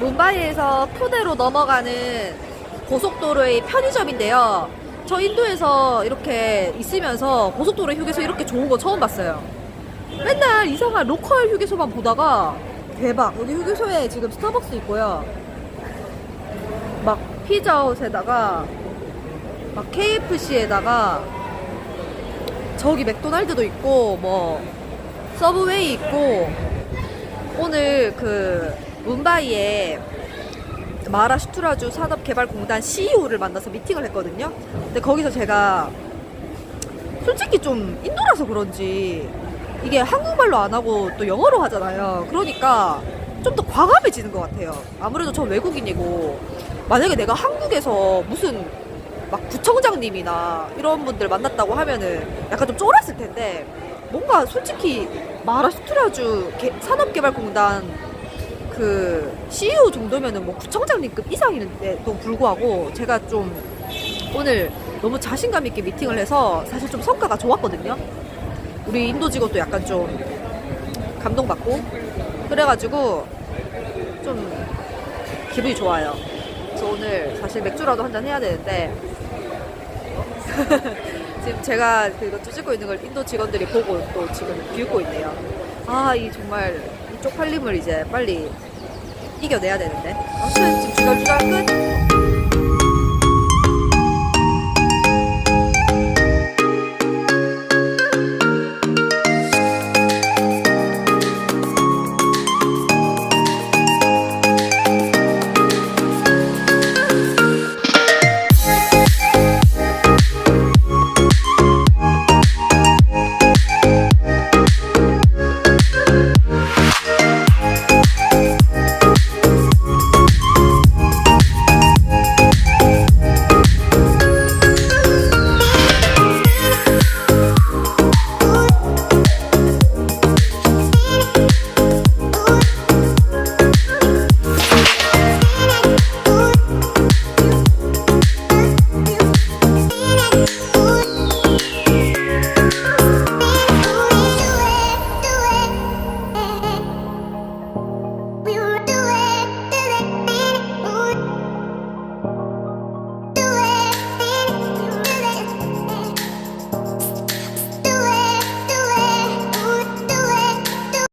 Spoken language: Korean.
뭄바이에서 푸네로 넘어가는 고속도로의 편의점인데요. 저 인도에서 이렇게 있으면서 고속도로 휴게소 이렇게 좋은 거 처음 봤어요. 맨날 이상한 로컬 휴게소만 보다가 대박. 여기 휴게소에 지금 스타벅스 있고요. 막 피자헛에다가 막 KFC에다가 저기 맥도날드도 있고 뭐 서브웨이 있고 오늘 그 뭄바이에 마하라슈트라주 산업개발공단 CEO를 만나서 미팅을 했거든요. 근데 거기서 제가 솔직히 좀 인도라서 그런지 이게 한국말로 안 하고 또 영어로 하잖아요. 그러니까 좀 더 과감해지는 것 같아요. 아무래도 저 외국인이고 만약에 내가 한국에서 무슨 막 구청장님이나 이런 분들 만났다고 하면은 약간 좀 쫄았을 텐데 뭔가 솔직히 마하라슈트라주 개- 산업개발공단 그 CEO 정도면은 뭐 구청장님급 이상인데도 불구하고 제가 좀 오늘 너무 자신감 있게 미팅을 해서 사실 좀 성과가 좋았거든요. 우리 인도 직원도 약간 좀 감동받고 그래가지고 좀 기분이 좋아요. 그래서 오늘 사실 맥주라도 한 잔 해야 되는데 지금 제가 그 이거 찍고 있는 걸 인도 직원들이 보고 또 지금 비웃고 있네요. 아, 이 정말 이 쪽팔림을 이제 빨리 이겨내야 되는데. 아무튼 지금 주절주절 끝.